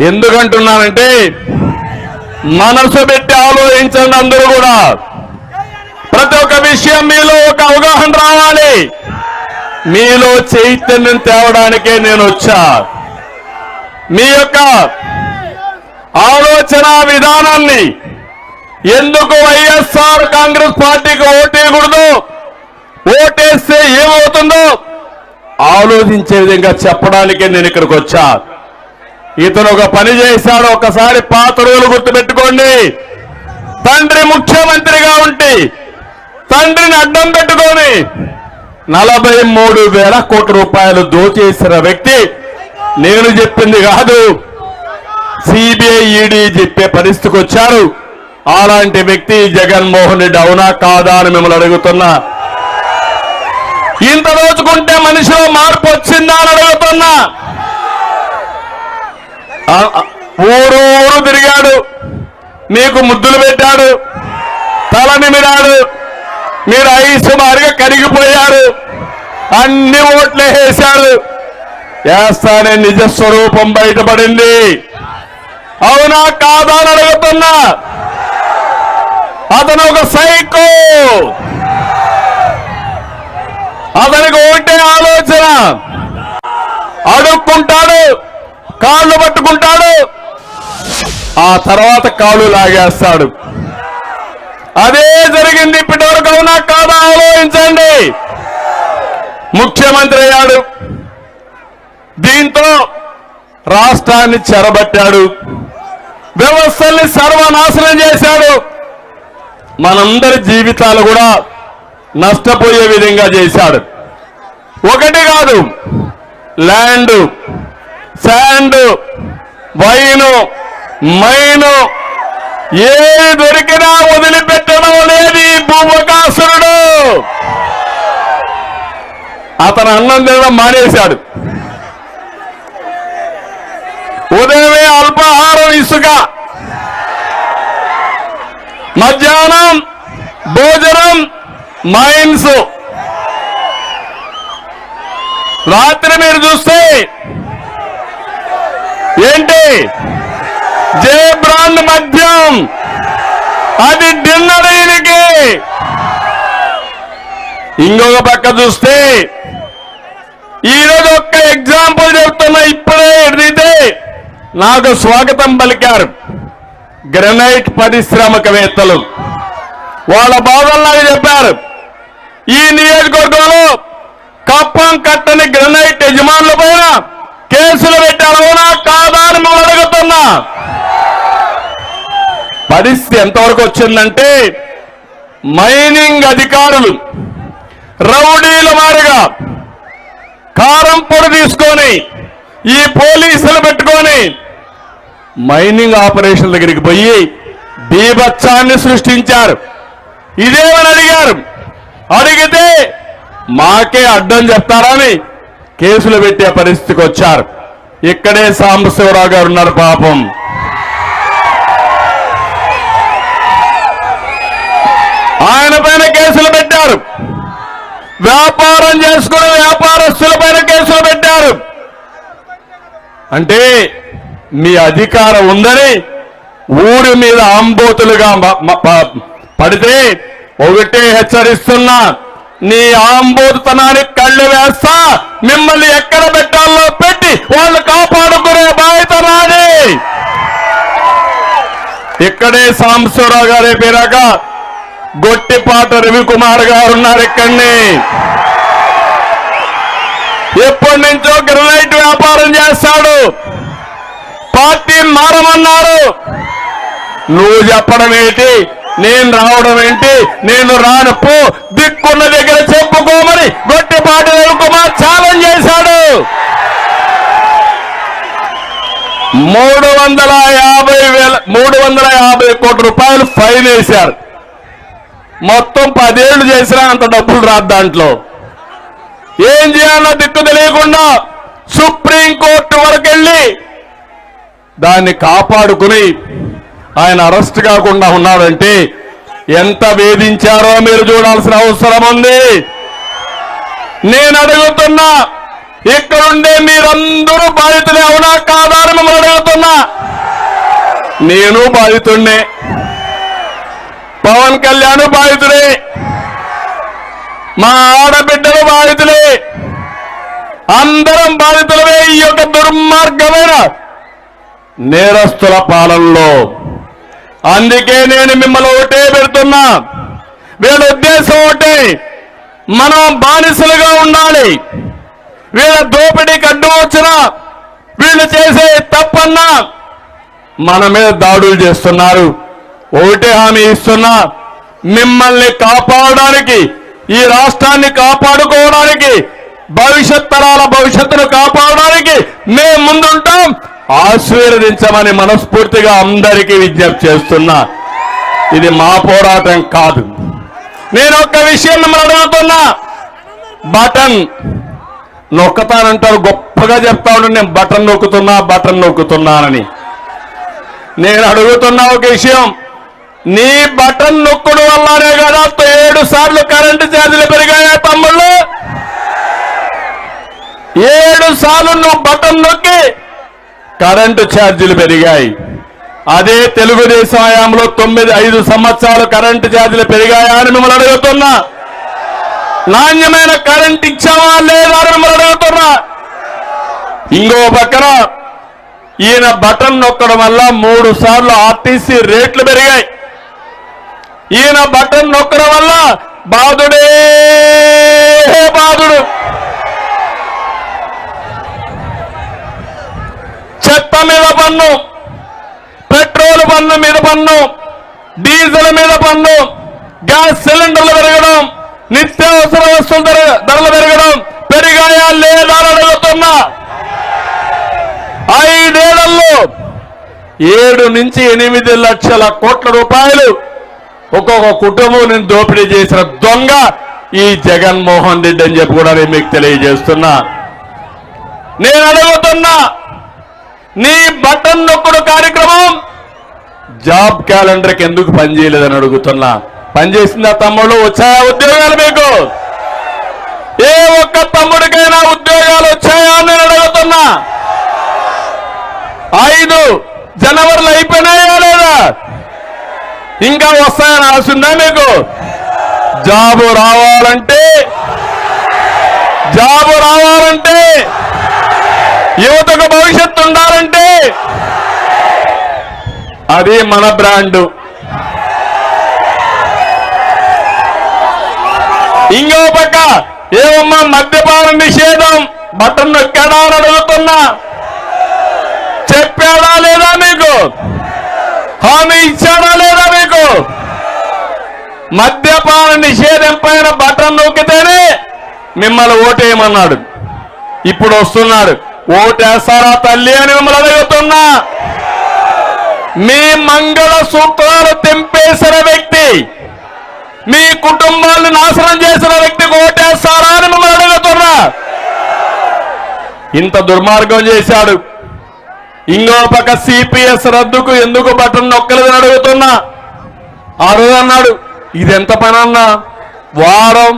ఎందుకంటున్నానంటే మనసు పెట్టి ఆలోచించండి అందరూ కూడా. ప్రతి ఒక్క విషయం మీలో ఒక అవగాహన రావాలి. మీలో చైతన్యం తేవడానికే నేను వచ్చా. మీ యొక్క ఆలోచన విధానాన్ని ఎందుకు వైఎస్ఆర్ కాంగ్రెస్ పార్టీకి ఓటేయకూడదు? ఓటేస్తే ఏమవుతుందో ఆలోచించే విధంగా చెప్పడానికే నేను ఇక్కడికి వచ్చా. ఇతను ఒక పని చేశాడు ఒకసారి పాత రోజులు గుర్తుపెట్టుకోండి. తండ్రి ముఖ్యమంత్రిగా ఉంటే తండ్రిని అడ్డం పెట్టుకొని నలభై మూడు వేల కోట్ల రూపాయలు దోచేసిన వ్యక్తి నేను చెప్పింది కాదు. సిబిఐ ఈడీ చెప్పే పరిస్థితికి వచ్చారు. అలాంటి వ్యక్తి జగన్మోహన్ రెడ్డి అవునా కాదా అని మిమ్మల్ని అడుగుతున్నా. ఇంత రోజుకుంటే మనిషిలో మార్పు వచ్చిందా అని అడుగుతున్నా. ఊరు ఊరు తిరిగాడు. మీకు ముద్దులు పెట్టాడు. తల నిమిడాడు మీరు ఐసు మారిగా కరిగిపోయారు. అన్ని ఓట్లు వేశారు. వేస్తానే నిజ స్వరూపం బయటపడింది. అవునా కాదా అని అడుగుతున్నా. అతను ఒక సైకో. అతనికి ఒకటే ఆలోచన. అడుక్కుంటాడు కాళ్ళు పట్టుకుంటాడు. ఆ తర్వాత కాళ్ళు లాగేస్తాడు. అదే జరిగింది ఇప్పటి వరకు అవునా కాదా ఆలోచించండి. ముఖ్యమంత్రి అయ్యాడు. దీంతో రాష్ట్రాన్ని చెరబట్టాడు. వ్యవస్థల్ని సర్వనాశనం చేశాడు. మనందరి జీవితాలు కూడా నష్టపోయే విధంగా చేశాడు. ఒకటి కాదు ల్యాండ్ శాండ్ వైను మైను ఏది దొరికినా వదిలిపెట్టడం లేదు ఈ భూమకాసురుడు. అతను అన్నం తినడం మానేశాడు. ఉదయమే అల్పాహారం ఇసుక. మధ్యాహ్నం భోజనం మైన్స్. రాత్రి మీరు చూస్తే ఏంటి? జే బ్రాండ్ మద్యం. అది డిన్నర్ ఈయనకి. ఇంకొక పక్క చూస్తే ఈరోజు ఒక్క ఎగ్జాంపుల్ చెప్తున్నా ఇప్పుడే ఎడితే నాకు స్వాగతం పలికారు గ్రనైట్ పరిశ్రామికవేత్తలు. వాళ్ళ బాధల్లాగా చెప్పారు. ఈ నియోజకవర్గంలో కప్పం కట్టని గ్రనైట్ యజమానుల పైన కేసులు పెట్టారు కాదా అని మిమ్మల్ని అడుగుతున్నా. పరిస్థితి ఎంతవరకు వచ్చిందంటే మైనింగ్ అధికారులు రౌడీల మారిగా కారం పొడి తీసుకొని ఈ పోలీసులు పెట్టుకొని మైనింగ్ ఆపరేషన్ దగ్గరికి పోయి బీభత్సాన్ని సృష్టించారు. ఇదేమని అడిగారు? అడిగితే మాకే అడ్డం చెప్తారని కేసులు పెట్టే పరిస్థితికి వచ్చారు. ఇక్కడే సాంబశివరావు గారు ఉన్నారు పాపం. ఆయన పైన కేసులు పెట్టారు. వ్యాపారం చేసుకుని వ్యాపారస్తుల పైన కేసులు పెట్టారు. అంటే మీ అధికారం ఉందని ఊరి మీద ఆంబోతులుగా పడితే ఒకటే హెచ్చరిస్తున్నా నీ ఆంబోతుతనానికి కళ్ళు వేస్తా మిమ్మల్ని ఎక్కడ పెట్టాలో పెట్టి వాళ్ళు కాపాడుకునే బాధ్యత నాది. ఇక్కడే సాంబశివరావు గారే పేరాక గొట్టిపాట రవికుమార్ గారు ఉన్నారు ఇక్కడిని. ఎప్పటి నుంచో గ్రనైట్ వ్యాపారం చేస్తాడు. పార్టీ మారమన్నారు. నువ్వు చెప్పడం ఏంటి? నేను రావడం ఏంటి? నేను రానప్పు. దిక్కున్న దగ్గర చెప్పుకోమని గొట్టిపాటి రవికుమార్ ఛాలెంజ్ చేశాడు. మూడు వందల యాభై వేల మూడు వందల యాభై కోట్ల రూపాయలు ఫైన్ వేశారు. మొత్తం పదేళ్ళు చేసినా అంత డబ్బులు రాదు దాంట్లో. ఏం చేయాలో దిక్కు తెలియకుండా సుప్రీంకోర్టు వరకు వెళ్ళి దాన్ని కాపాడుకుని ఆయన అరెస్ట్ కాకుండా ఉన్నాడంటే ఎంత వేధించారో మీరు చూడాల్సిన అవసరం ఉంది. నేను అడుగుతున్నా ఇక్కడుండే మీరందరూ బాధితులే అవునా కాదా అని మిమ్మల్ని అడుగుతున్నా. నేను బాధితుడినే పవన్ కళ్యాణ్ బాధితుడే. మా ఆడబిడ్డలు బాధితులే. అందరం బాధితులమే ఈ యొక్క దుర్మార్గమైన నేరస్తుల పాలనలో. అందుకే నేను మిమ్మల్ని ఒకటే పెడుతున్నా. వీళ్ళ ఉద్దేశం ఒకటే. మనం బానిసలుగా ఉండాలి. వీళ్ళ దోపిడీకి అడ్డు వచ్చినా వీళ్ళు చేసే తప్పన్నా మన మీద దాడులు చేస్తున్నారు. ఒకటే హామీ ఇస్తున్నా. మిమ్మల్ని కాపాడడానికి ఈ రాష్ట్రాన్ని కాపాడుకోవడానికి భవిష్యత్ తరాల భవిష్యత్తును కాపాడడానికి మేము ముందుంటాం. ఆశీర్వదించమని మనస్ఫూర్తిగా అందరికీ విజ్ఞప్తి చేస్తున్నా. ఇది మా పోరాటం కాదు. నేను ఒక్క విషయం మిమ్మల్ని అడుగుతున్నా. బటన్ నొక్కతానంటారు గొప్పగా చెప్తా ఉండి నేను బటన్ నొక్కుతున్నా బటన్ నొక్కుతున్నానని. నేను అడుగుతున్నా ఒక విషయం నీ బటన్ నొక్కుడు వల్లనే కదా ఏడు సార్లు కరెంటు ఛార్జీలు పెరిగాయా తమ్ముళ్ళు? ఏడు సార్లు నువ్వు బటన్ నొక్కి కరెంటు ఛార్జీలు పెరిగాయి. అదే తెలుగుదేశం హయాంలో తొమ్మిది ఐదు సంవత్సరాలు కరెంటు ఛార్జీలు పెరిగాయా అని మిమ్మల్ని అడుగుతున్నా. నాణ్యమైన కరెంట్ ఇచ్చావా లేదా అని మిమ్మల్ని అడుగుతున్నా. ఇంకో పక్కన ఈయన బటన్ నొక్కడం వల్ల మూడు సార్లు ఆర్టీసీ రేట్లు పెరిగాయి. ఈయన బటన్ నొక్కడం వల్ల బాధుడే బాధుడు చెత్త మీద పన్ను పెట్రోల్ పన్ను మీద పన్ను డీజిల్ మీద పన్ను గ్యాస్ సిలిండర్లు పెరగడం నిత్యావసర వస్తువుల ధరలు పెరగడం పెరిగాయా లేదా అడుగుతున్నా ఐదేళ్ళలో ఏడు నుంచి ఎనిమిది లక్షల కోట్ల రూపాయలు ఒక్కొక్క కుటుంబం నేను దోపిడీ చేసిన దొంగ ఈ జగన్మోహన్ రెడ్డి అని చెప్పి కూడా నేను మీకు తెలియజేస్తున్నా. నేను అడుగుతున్నా నీ బటన్ నొక్కుడు కార్యక్రమం. జాబ్ క్యాలెండర్కి ఎందుకు పనిచేయలేదని అడుగుతున్నా. పనిచేసిందా తమ్ముడు వచ్చాయా ఉద్యోగాలు మీకు? ఏ ఒక్క తమ్ముడికైనా ఉద్యోగాలు వచ్చాయా అని నేను అడుగుతున్నా. ఐదు జనవరిలో అయిపోయినాయా లేదా? ఇంకా వస్తాయని ఆశుందా మీకు? జాబు రావాలంటే జాబు రావాలంటే యువతకు భవిష్యత్తు ఉండాలంటే అది మన బ్రాండు. ఇంకో పక్క ఏమమ్మా మద్యపాన నిషేధం బటన్ నొక్కాడా అని అడుగుతున్నా. చెప్పాడా లేదా మీకు? హామీ ఇచ్చాడా లేదా మీకు? మద్యపాన నిషేధం పైన బటన్ నొక్కితేనే మిమ్మల్ని ఓటేయమన్నాడు. ఇప్పుడు వస్తున్నాడు. ఓటేస్తారా తల్లి అని మిమ్మల్ని అడుగుతున్నా. మీ మంగళ సూత్రాలు తెంపేసిన వ్యక్తి మీ కుటుంబాన్ని నాశనం చేసిన వ్యక్తికి ఓటేస్తారా అని మిమ్మల్ని అడుగుతున్నా. ఇంత దుర్మార్గం చేశాడు. ఇంకో పక్క సిపిఎస్ రద్దుకు ఎందుకు బటన్ నొక్కలేదని అడుగుతున్నా. ఆ రోజు అన్నాడు ఇది ఎంత పని అన్నా? వారం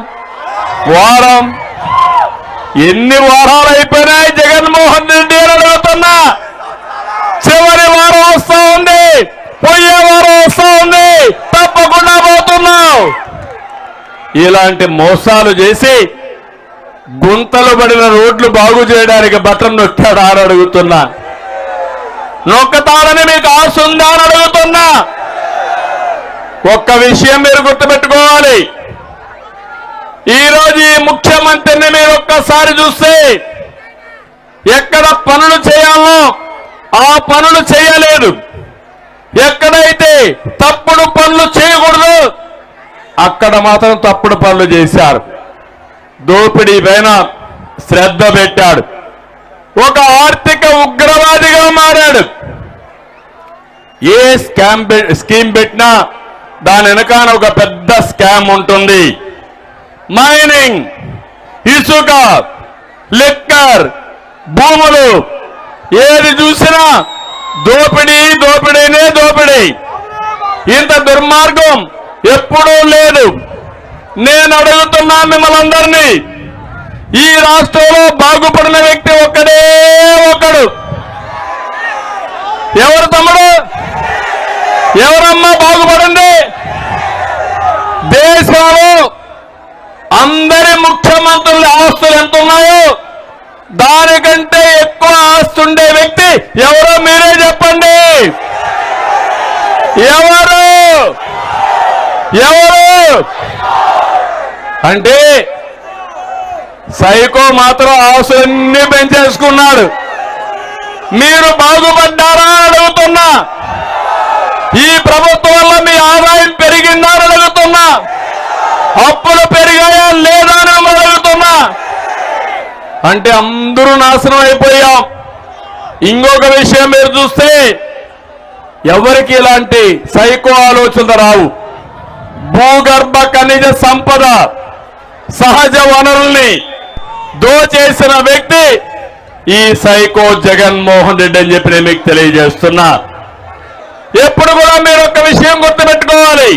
వారం ఎన్ని వారాలు అయిపోయినాయి? జగన్మోహన్ రెడ్డి అని అడుగుతున్నా. చివరి వారం వస్తా ఉంది. పోయే వారం వస్తా ఉంది. తప్పకుండా పోతున్నావు ఇలాంటి మోసాలు చేసి గుంతలు పడిన రోడ్లు బాగు చేయడానికి బటన్ నొక్కాడు అని అడుగుతున్నా. నొక్కతాడని మీకు ఆశ ఉందా అని అడుగుతున్నా. ఒక్క విషయం మీరు గుర్తుపెట్టుకోవాలి. ఈరోజు ఈ ముఖ్యమంత్రిని మీరు ఒక్కసారి చూస్తే ఎక్కడ పనులు చేయాలో ఆ పనులు చేయలేదు. ఎక్కడైతే తప్పుడు పనులు చేయకూడదు అక్కడ మాత్రం తప్పుడు పనులు చేశారు. దోపిడీ పైన శ్రద్ధ పెట్టాడు. ఒక ఆర్థిక ఉగ్రవాదిగా మారాడు. ఏ స్కామ్ స్కీమ్ పెట్టినా దాని వెనకాన ఒక పెద్ద స్కామ్ ఉంటుంది. మైనింగ్ ఇసుక లిక్కర్ భూములు. ఏది చూసినా దోపిడీ దోపిడీనే దోపిడీ. ఇంత దుర్మార్గం ఎప్పుడూ లేదు. నేను అడుగుతున్నా మిమ్మల్ని ఈ రాష్ట్రంలో బాగుపడిన వ్యక్తి ఒక్కడే ఒక్కడు. ఎవరు తమ్ముడు? ఎవరమ్మా బాగుపడింది? దేశంలో అందరి ముఖ్యమంత్రుల ఆస్తులు ఎంత ఉన్నా దానికంటే ఎక్కువ ఆస్తుండే వ్యక్తి ఎవరో మీరే చెప్పండి. ఎవరు? ఎవరు? అంటే సైకో మాత్రం ఆస్తులన్నీ పెంచేసుకున్నాడు. మీరు బాగుపడ్డారా అడుగుతున్నా. ఈ ప్రభుత్వం వల్ల మీ ఆదాయం పెరిగిందా అడుగుతున్నా. అప్పులు పెరిగాయా లేదా అని అడుగుతున్నా. అంటే అందరూ నాశనం అయిపోయాం. ఇంకొక విషయం మీరు చూస్తే ఎవరికి ఇలాంటి సైకో ఆలోచనలు రావు. భూగర్భ ఖనిజ సంపద సహజ వనరుల్ని దోచేసిన వ్యక్తి ఈ సైకో జగన్మోహన్ రెడ్డి అని చెప్పి నేను మీకు తెలియజేస్తున్నా. ఎప్పుడు కూడా మీరు ఒక విషయం గుర్తుపెట్టుకోవాలి.